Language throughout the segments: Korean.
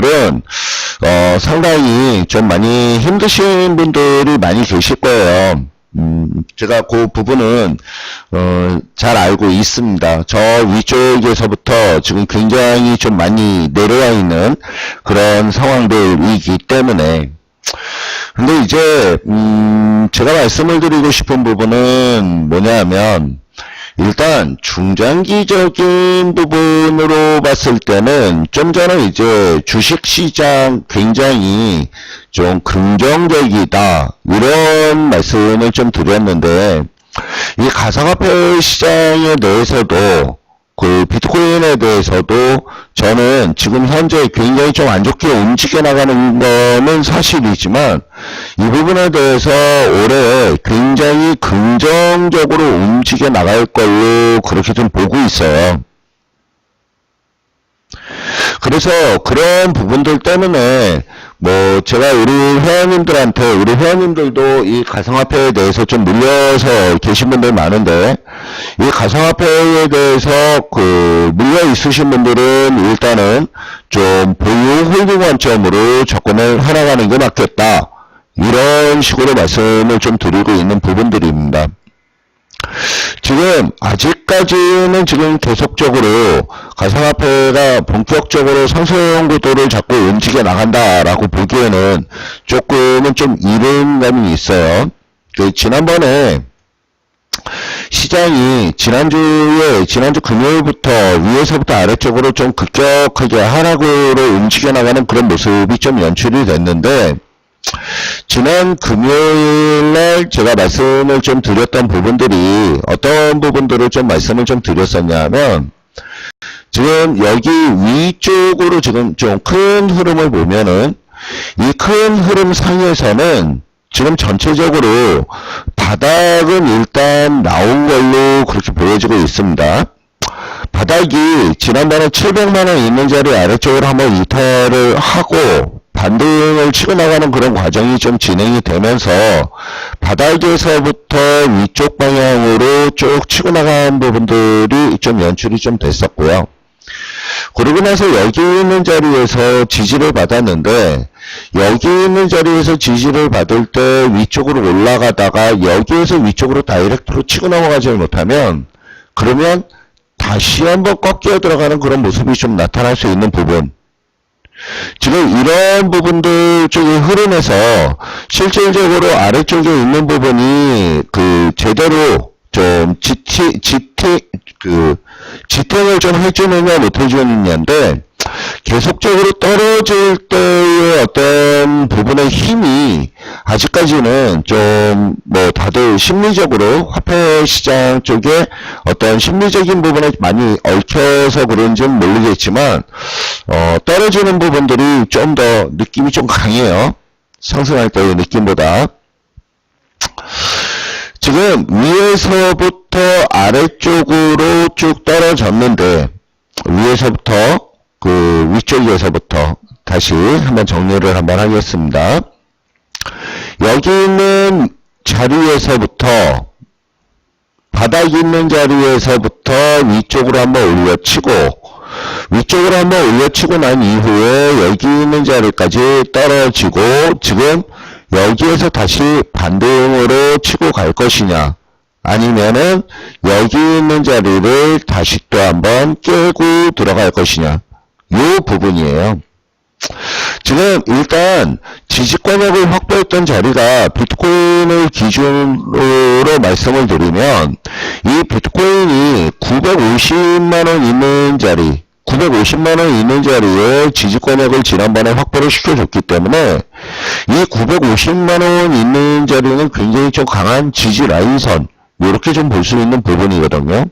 분들은 어, 상당히 좀 많이 힘드신 분들이 많이 계실 거예요. 음, 제가 그 부분은 어, 잘 알고 있습니다. 저 위쪽에서부터 지금 굉장히 좀 많이 내려와 있는 그런 상황들이기 때문에 근데 이제 음, 제가 말씀을 드리고 싶은 부분은 뭐냐면 일단 중장기적인 부분으로 봤을 때는 좀 전에 이제 주식시장 굉장히 좀 긍정적이다. 이런 말씀을 좀 드렸는데 이 가상화폐 시장에 대해서도 그 비트코인에 대해서도 저는 지금 현재 굉장히 좀 안 좋게 움직여 나가는 거는 사실이지만 이 부분에 대해서 올해 굉장히 긍정적으로 움직여 나갈 걸로 그렇게 좀 보고 있어요. 그래서 그런 부분들 때문에 뭐 제가 우리 회원님들한테 우리 회원님들도 이 가상화폐에 대해서 좀 물려서 계신 분들 많은데 이 가상화폐에 대해서 그 물려 있으신 분들은 일단은 좀 보유 홀딩 관점으로 접근을 해나가는 게 맞겠다 이런 식으로 말씀을 좀 드리고 있는 부분들입니다. 지금 아직까지는 지금 계속적으로 가상화폐가 본격적으로 상승 구도를 잡고 움직여 나간다라고 보기에는 조금은 좀 이른 감이 있어요. 그 지난번에 시장이 지난주에 지난주 금요일부터 위에서부터 아래쪽으로 좀 급격하게 하락으로 움직여 나가는 그런 모습이 좀 연출이 됐는데 지난 금요일 날 제가 말씀을 좀 드렸던 부분들이 어떤 부분들을 좀 말씀을 좀 드렸었냐면 지금 여기 위쪽으로 지금 좀 큰 흐름을 보면은 이 큰 흐름 상에서는 지금 전체적으로 바닥은 일단 나온 걸로 그렇게 보여지고 있습니다. 바닥이 지난번에 700만원 있는 자리 아래쪽으로 한번 이탈을 하고 반등을 치고 나가는 그런 과정이 좀 진행이 되면서 바닥에서부터 위쪽 방향으로 쭉 치고 나간 부분들이 좀 연출이 좀 됐었고요. 그러고 나서 여기 있는 자리에서 지지를 받았는데 여기 있는 자리에서 지지를 받을 때 위쪽으로 올라가다가 여기에서 위쪽으로 다이렉트로 치고 넘어가지 못하면 그러면 다시 한번 꺾여 들어가는 그런 모습이 좀 나타날 수 있는 부분 지금 이런 부분들 쪽의 흐름에서 실질적으로 아래쪽에 있는 부분이 그 제대로 좀 지티 지티 그 지탱을 좀 해주느냐 못 해주느냐인데 계속적으로 떨어질 때의 어떤 부분의 힘이 아직까지는 좀 뭐 다들 심리적으로 화폐 시장 쪽에 어떤 심리적인 부분에 많이 얽혀서 그런지는 모르겠지만 어 떨어지는 부분들이 좀 더 느낌이 좀 강해요. 상승할 때의 느낌보다. 지금 위에서부터 아래쪽으로 쭉 떨어졌는데 위에서부터 그 위쪽에서부터 다시 한번 정리를 한번 하겠습니다. 여기 있는 자리에서부터 바닥 있는 자리에서부터 위쪽으로 한번 올려치고 위쪽으로 한번 올려치고 난 이후에 여기 있는 자리까지 떨어지고 지금 여기에서 다시 반등으로 치고 갈 것이냐 아니면은 여기 있는 자리를 다시 또 한번 깨고 들어갈 것이냐 이 부분이에요. 지금 일단 지지권역을 확보했던 자리가 비트코인을 기준으로 말씀을 드리면 이 비트코인이 950만원 있는 자리 950만원 있는 자리에 지지권역을 지난번에 확보를 시켜줬기 때문에 이 950만원 있는 자리는 굉장히 좀 강한 지지 라인선 이렇게 좀 볼 수 있는 부분이거든요.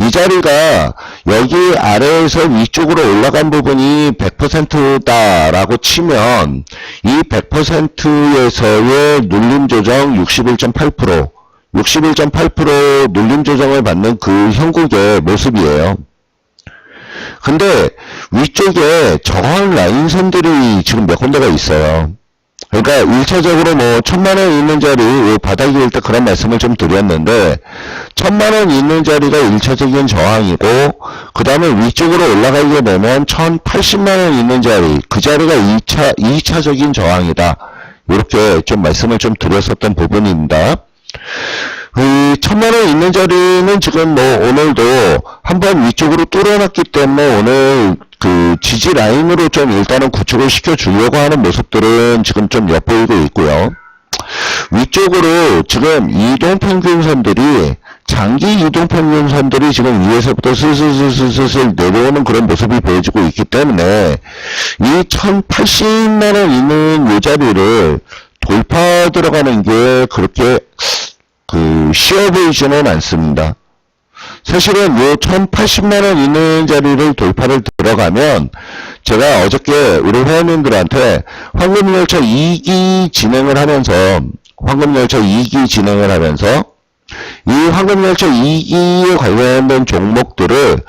이 자리가 여기 아래에서 위쪽으로 올라간 부분이 100%다라고 치면 이 100%에서의 눌림 조정 61.8% 61.8% 눌림 조정을 받는 그 형국의 모습이에요. 근데 위쪽에 저항 라인선들이 지금 몇 군데가 있어요. 그러니까 1차적으로 뭐 천만 원 있는 자리 요 바닥일 때 그런 말씀을 좀 드렸는데 천만 원 있는 자리가 1차적인 저항이고 그 다음에 위쪽으로 올라가게 되면 1080만원 있는 자리 그 자리가 2차 2차적인 저항이다 이렇게 좀 말씀을 좀 드렸었던 부분입니다. 그 천만원 있는 자리는 지금 뭐 오늘도 한번 위쪽으로 뚫어놨기 때문에 오늘 그 지지 라인으로 좀 일단은 구축을 시켜주려고 하는 모습들은 지금 좀 엿보이고 있고요. 위쪽으로 지금 이동평균선들이 장기 이동평균선들이 지금 위에서부터 슬슬슬슬슬 내려오는 그런 모습이 보여지고 있기 때문에 이 1080만원 있는 이 자리를 돌파 들어가는 게 그렇게 그 쉬워 보이지는 않습니다. 사실은 요 1080만원 있는 자리를 돌파를 들어가면 제가 어저께 우리 회원님들한테 황금열차 2기 진행을 하면서 황금열차 2기 진행을 하면서 이 황금열차 2기에 관련된 종목들을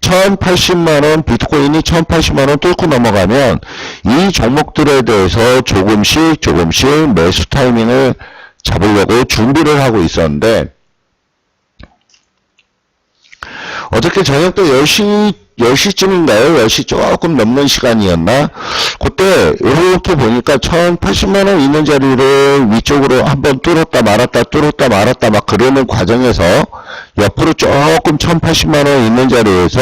1080만원, 비트코인이 1080만원 뚫고 넘어가면 이 종목들에 대해서 조금씩 조금씩 매수 타이밍을 잡으려고 준비를 하고 있었는데 어저께 저녁 때 10시, 10시쯤인가요? 10시 조금 넘는 시간이었나? 그때 이렇게 보니까 1080만원 있는 자리를 위쪽으로 한번 뚫었다 말았다 뚫었다 말았다 막 그러는 과정에서 옆으로 조금 1080만원 있는 자리에서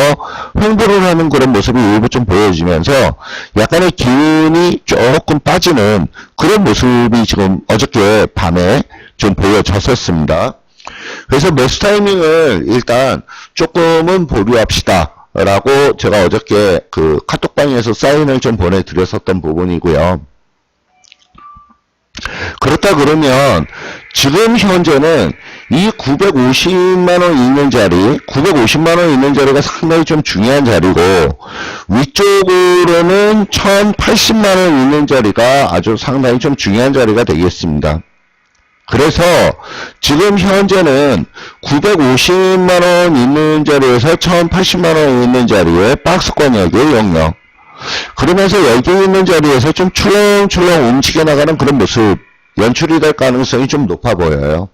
횡보를 하는 그런 모습이 일부 좀 보여지면서 약간의 기운이 조금 빠지는 그런 모습이 지금 어저께 밤에 좀 보여졌었습니다. 그래서 매수 타이밍을 일단 조금은 보류합시다. 라고 제가 어저께 그 카톡방에서 사인을 좀 보내드렸었던 부분이고요. 그렇다 그러면 지금 현재는 이 950만원 있는 자리, 950만원 있는 자리가 상당히 좀 중요한 자리고 위쪽으로는 1080만원 있는 자리가 아주 상당히 좀 중요한 자리가 되겠습니다. 그래서 지금 현재는 950만원 있는 자리에서 1080만원 있는 자리에 박스 권역이 영역. 그러면서 여기 있는 자리에서 좀 출렁출렁 움직여 나가는 그런 모습 연출이 될 가능성이 좀 높아 보여요.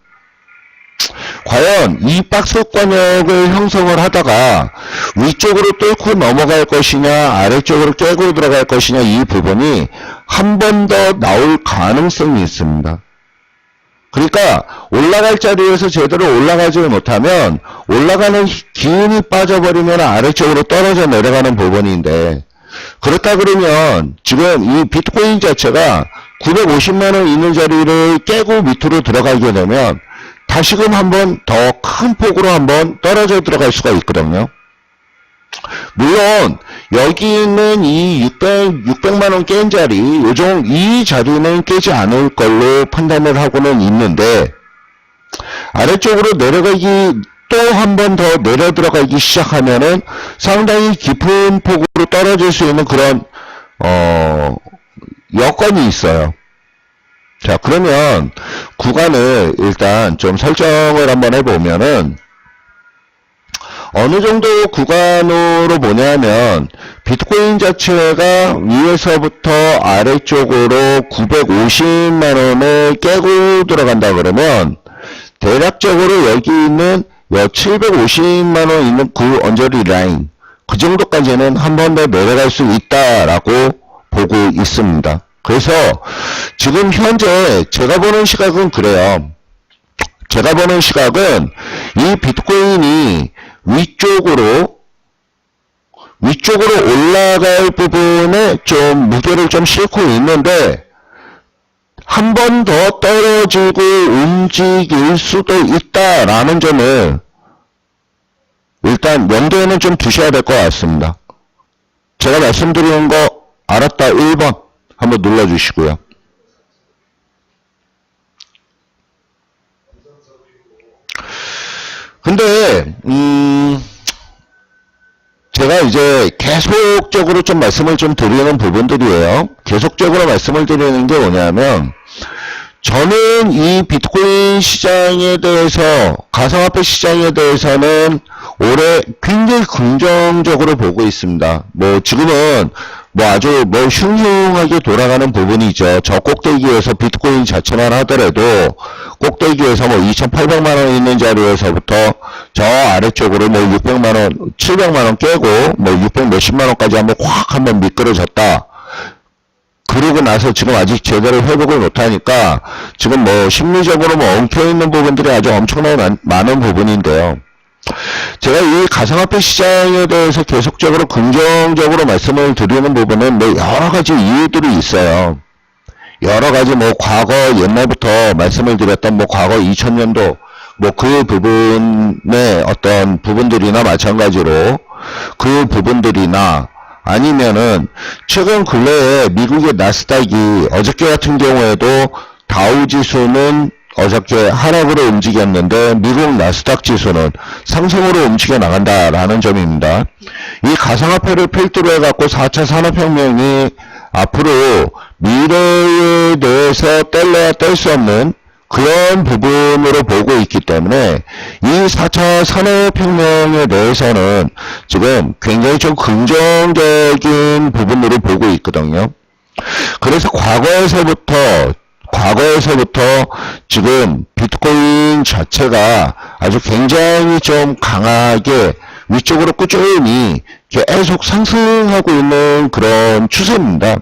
과연 이 박스 권역을 형성을 하다가 위쪽으로 뚫고 넘어갈 것이냐 아래쪽으로 깨고 들어갈 것이냐 이 부분이 한 번 더 나올 가능성이 있습니다. 그러니까 올라갈 자리에서 제대로 올라가지 못하면 올라가는 기운이 빠져버리면 아래쪽으로 떨어져 내려가는 부분인데 그렇다 그러면 지금 이 비트코인 자체가 950만원 있는 자리를 깨고 밑으로 들어가게 되면 다시금 한번 더 큰 폭으로 한번 떨어져 들어갈 수가 있거든요. 물론 여기 있는 이 600, 600만 원 깬 자리 요정 이 자리는 깨지 않을 걸로 판단을 하고는 있는데 아래쪽으로 내려가기 또 한 번 더 내려 들어가기 시작하면은 상당히 깊은 폭으로 떨어질 수 있는 그런 어 여건이 있어요. 자 그러면 구간을 일단 좀 설정을 한번 해보면은 어느 정도 구간으로 보냐면 비트코인 자체가 위에서부터 아래쪽으로 950만 원을 깨고 들어간다 그러면 대략적으로 여기 있는 750만 원 있는 그 언저리 라인 그 정도까지는 한 번 더 내려갈 수 있다라고 보고 있습니다. 그래서 지금 현재 제가 보는 시각은 그래요. 제가 보는 시각은 이 비트코인이 위쪽으로 위쪽으로 올라갈 부분에 좀 무게를 좀 싣고 있는데 한 번 더 떨어지고 움직일 수도 있다라는 점을 일단 명도에는 좀 두셔야 될 것 같습니다. 제가 말씀드리는 거 알았다 1번 한번 눌러주시고요. 근데 음 제가 이제 계속적으로 좀 말씀을 좀 드리는 부분들이에요. 계속적으로 말씀을 드리는 게 뭐냐면 저는 이 비트코인 시장에 대해서 가상화폐 시장에 대해서는 올해 굉장히 긍정적으로 보고 있습니다. 뭐 지금은 뭐 아주 뭐 흉흉하게 돌아가는 부분이죠. 저 꼭대기에서 비트코인 자체만 하더라도 꼭대기에서 뭐 2,800만 원 있는 자리에서부터 저 아래쪽으로 뭐 600만 원, 700만 원 깨고 뭐 600 몇십만 원까지 한번 확 한번 미끄러졌다. 그러고 나서 지금 아직 제대로 회복을 못하니까 지금 뭐 심리적으로 뭐 엉켜있는 부분들이 아주 엄청나게 많, 많은 부분인데요. 제가 이 가상화폐 시장에 대해서 계속적으로 긍정적으로 말씀을 드리는 부분은 뭐 여러 가지 이유들이 있어요. 여러 가지 뭐 과거 옛날부터 말씀을 드렸던 뭐 과거 2000년도 뭐 그 부분의 어떤 부분들이나 마찬가지로 그 부분들이나 아니면은 최근 근래에 미국의 나스닥이 어저께 같은 경우에도 다우 지수는 어저께 하락으로 움직였는데 미국 나스닥 지수는 상승으로 움직여 나간다라는 점입니다. 이 가상화폐를 필두로 해갖고 4차 산업혁명이 앞으로 미래에 대해서 뗄래야 뗄 수 없는 그런 부분으로 보고 있기 때문에 이 4차 산업혁명에 대해서는 지금 굉장히 좀 긍정적인 부분으로 보고 있거든요. 그래서 과거에서부터 과거에서부터 지금 비트코인 자체가 아주 굉장히 좀 강하게 위쪽으로 꾸준히 계속 상승하고 있는 그런 추세입니다.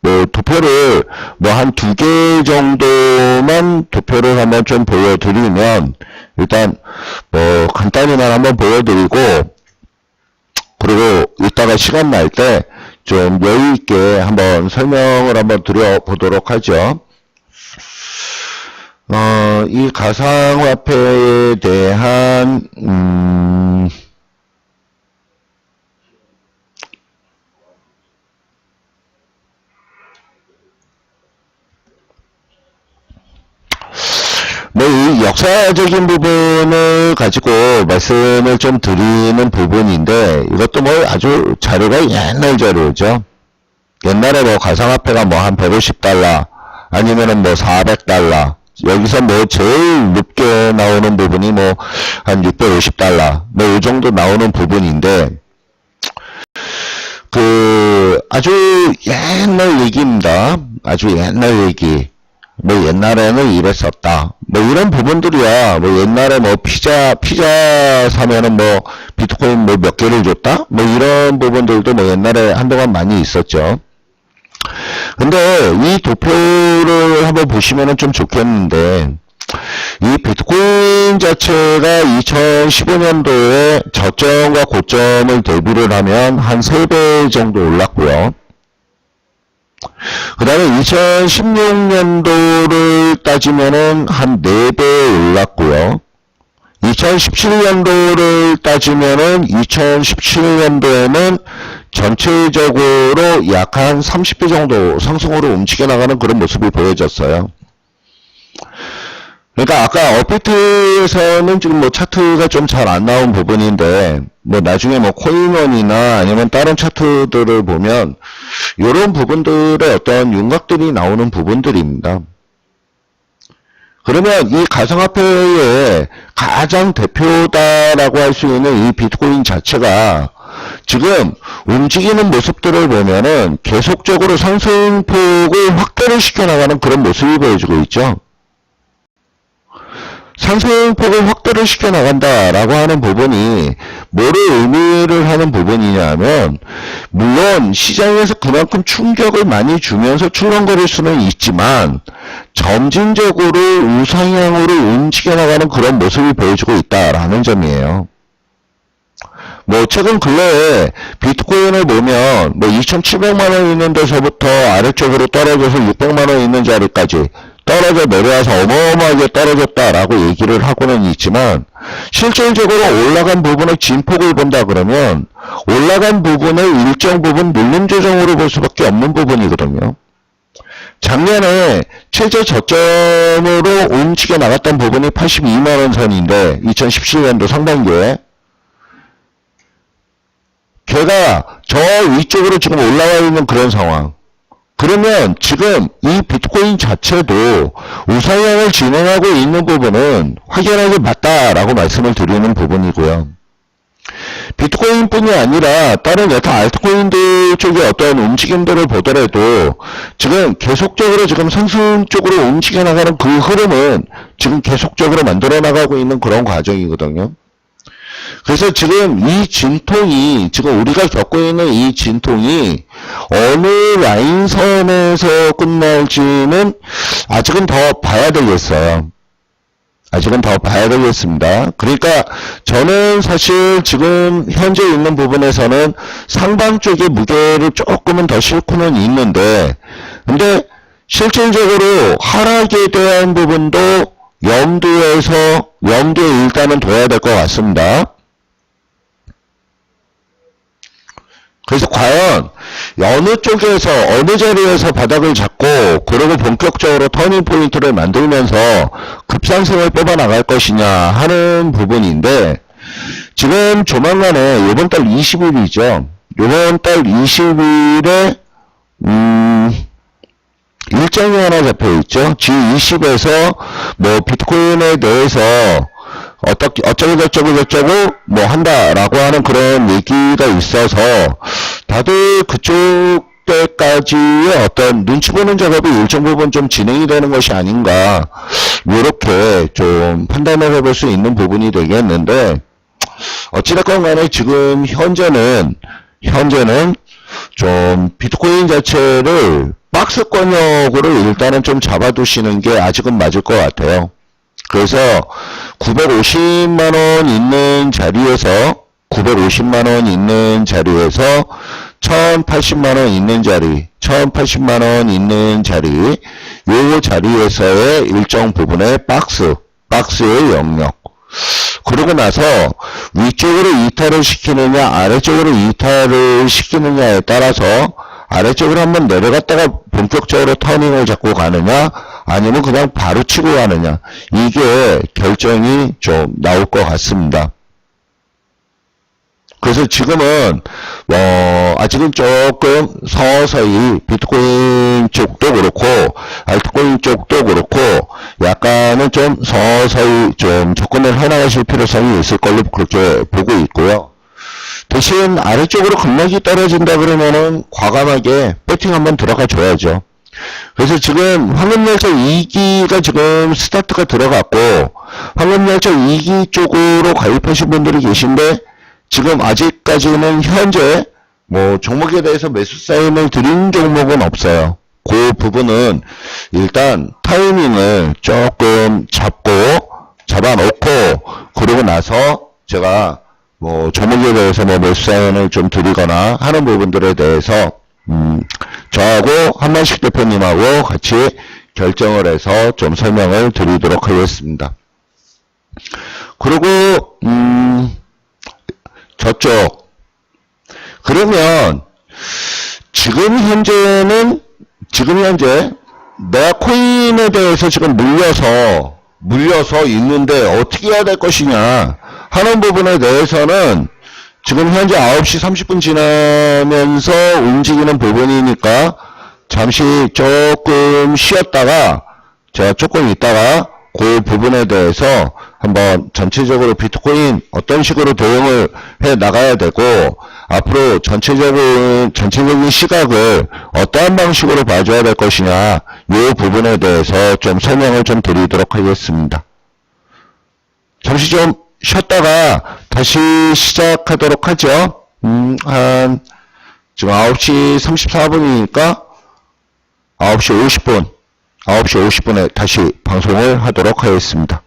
뭐 도표를 뭐 한 두 개 정도만 도표를 한번 좀 보여드리면 일단 뭐 간단히만 한번 보여드리고 그리고 이따가 시간 날 때 좀 여유 있게 한번 설명을 한번 드려보도록 하죠. 어, 이 가상화폐에 대한 음, 뭐, 이 역사적인 부분을 가지고 말씀을 좀 드리는 부분인데, 이것도 뭐 아주 자료가 옛날 자료죠. 옛날에 뭐 가상화폐가 뭐 한 150달러, 아니면은 뭐 400달러, 여기서 뭐 제일 높게 나오는 부분이 뭐 한 650달러, 뭐 이 정도 나오는 부분인데, 그, 아주 옛날 얘기입니다. 아주 옛날 얘기. 뭐 옛날에는 이랬었다. 뭐 이런 부분들이야. 뭐 옛날에 뭐 피자 피자 사면은 뭐 비트코인 뭐 몇 개를 줬다. 뭐 이런 부분들도 뭐 옛날에 한동안 많이 있었죠. 근데 이 도표를 한번 보시면은 좀 좋겠는데 이 비트코인 자체가 2015년도에 저점과 고점을 대비를 하면 한 3배 정도 올랐고요. 그 다음에 2016년도를 따지면은 한 4배 올랐고요. 2017년도를 따지면은 2017년도에는 전체적으로 약 한 30배 정도 상승으로 움직여 나가는 그런 모습이 보여졌어요. 그러니까 아까 업비트에서는 지금 뭐 차트가 좀 잘 안 나온 부분인데 뭐 나중에 뭐 코인원이나 아니면 다른 차트들을 보면 이런 부분들의 어떤 윤곽들이 나오는 부분들입니다. 그러면 이 가상화폐의 가장 대표다라고 할 수 있는 이 비트코인 자체가 지금 움직이는 모습들을 보면은 계속적으로 상승폭을 확대를 시켜 나가는 그런 모습이 보여지고 있죠. 상승폭을 확대를 시켜 나간다라고 하는 부분이 뭐를 의미를 하는 부분이냐면 물론 시장에서 그만큼 충격을 많이 주면서 출렁거릴 수는 있지만 점진적으로 우상향으로 움직여 나가는 그런 모습을 보여주고 있다라는 점이에요. 뭐 최근 근래에 비트코인을 보면 뭐 2,700만 원 있는 데서부터 아래쪽으로 떨어져서 600만 원 있는 자리까지 떨어져 내려와서 어마어마하게 떨어졌다라고 얘기를 하고는 있지만 실질적으로 올라간 부분의 진폭을 본다 그러면 올라간 부분을 일정 부분 눌림 조정으로 볼 수밖에 없는 부분이거든요. 작년에 최저 저점으로 움직여 나갔던 부분이 82만원 선인데 2017년도 상반기에 걔가 저 위쪽으로 지금 올라와 있는 그런 상황. 그러면 지금 이 비트코인 자체도 우상향을 진행하고 있는 부분은 확연하게 맞다라고 말씀을 드리는 부분이고요. 비트코인뿐이 아니라 다른 여타 알트코인들 쪽의 어떤 움직임들을 보더라도 지금 계속적으로 지금 상승 쪽으로 움직여 나가는 그 흐름은 지금 계속적으로 만들어 나가고 있는 그런 과정이거든요. 그래서 지금 이 진통이 지금 우리가 겪고 있는 이 진통이 어느 라인선에서 끝날지는 아직은 더 봐야 되겠어요. 아직은 더 봐야 되겠습니다. 그러니까 저는 사실 지금 현재 있는 부분에서는 상방 쪽의 무게를 조금은 더 싣고는 있는데 근데 실질적으로 하락에 대한 부분도 염두에서 염두에 일단은 둬야 될 것 같습니다. 그래서 과연 어느 쪽에서 어느 자리에서 바닥을 잡고 그리고 본격적으로 터닝 포인트를 만들면서 급상승을 뽑아 나갈 것이냐 하는 부분인데 지금 조만간에 이번 달 20일이죠. 이번 달 20일에 음 일정이 하나 잡혀 있죠. G20에서 뭐 비트코인에 대해서 어떻게 어쩌고 저쩌고 저쩌고 뭐 한다라고 하는 그런 얘기가 있어서 다들 그쪽 때까지의 어떤 눈치 보는 작업이 일정 부분 좀 진행이 되는 것이 아닌가 이렇게 좀 판단을 해볼 수 있는 부분이 되겠는데 어찌됐건 간에 지금 현재는 현재는 좀 비트코인 자체를 박스권역으로 일단은 좀 잡아두시는 게 아직은 맞을 것 같아요. 그래서 950만 원 있는 자리에서 950만 원 있는 자리에서 1080만 원 있는 자리 1080만 원 있는 자리 요 자리에서의 일정 부분의 박스 박스의 영역. 그러고 나서 위쪽으로 이탈을 시키느냐 아래쪽으로 이탈을 시키느냐에 따라서 아래쪽으로 한번 내려갔다가 본격적으로 터닝을 잡고 가느냐 아니면 그냥 바로 치고 가느냐 이게 결정이 좀 나올 것 같습니다. 그래서 지금은 어 아직은 조금 서서히 비트코인 쪽도 그렇고 알트코인 쪽도 그렇고 약간은 좀 서서히 좀 접근을 해나가실 필요성이 있을 걸로 그렇게 보고 있고요. 대신 아래쪽으로 급락이 떨어진다 그러면은 과감하게 배팅 한번 들어가 줘야죠. 그래서 지금 황금열차 2기가 지금 스타트가 들어갔고 황금열차 2기 쪽으로 가입하신 분들이 계신데 지금 아직까지는 현재 뭐 종목에 대해서 매수 사인을 드린 종목은 없어요. 그 부분은 일단 타이밍을 조금 잡고 잡아놓고 그러고 나서 제가 뭐 종목에 대해서 뭐 매수 사인을 좀 드리거나 하는 부분들에 대해서 음 저하고 한만식 대표님하고 같이 결정을 해서 좀 설명을 드리도록 하겠습니다. 그리고 음 저쪽 그러면 지금 현재는 지금 현재 내가 코인에 대해서 지금 물려서 물려서 있는데 어떻게 해야 될 것이냐 하는 부분에 대해서는 지금 현재 9시 30분 지나면서 움직이는 부분이니까 잠시 조금 쉬었다가 제가 조금 있다가 그 부분에 대해서 한번 전체적으로 비트코인 어떤 식으로 대응을 해 나가야 되고 앞으로 전체적인 전체적인 시각을 어떠한 방식으로 봐줘야 될 것이냐 이 부분에 대해서 좀 설명을 좀 드리도록 하겠습니다. 잠시 좀 쉬었다가 다시 시작하도록 하죠. 음, 한 지금 9시 34분이니까 9시 50분 9시 50분에 다시 방송을 하도록 하겠습니다.